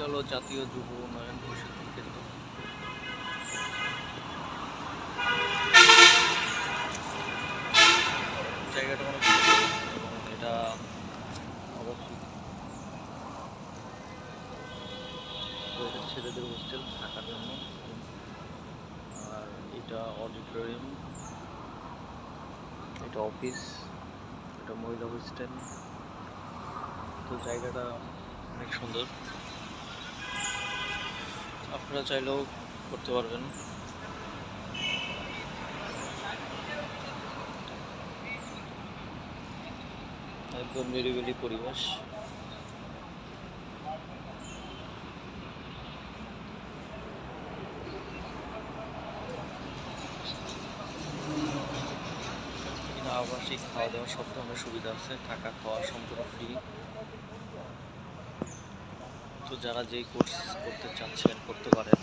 এটা হলো জাতীয় যুব উন্নয়ন প্রশিক্ষণ কেন্দ্র। জায়গাটা অনেক এবং এটা এটা ছেলেদের হোস্টেল থাকার জন্য। আর এটা অডিটোরিয়াম, এটা অফিস, এটা মহিলা হোস্টেল। তো জায়গাটা অনেক সুন্দর। আপনারা চাইলেও করতে পারবেন। একদম নিরিবিলি পরিবেশ। আবাসিক খাওয়া দাওয়ার সব ধরনের সুবিধা আছে থাকা খাওয়া সম্পূর্ণ যারা যেই কোর্স করতে চাচ্ছেন করতে পারেন।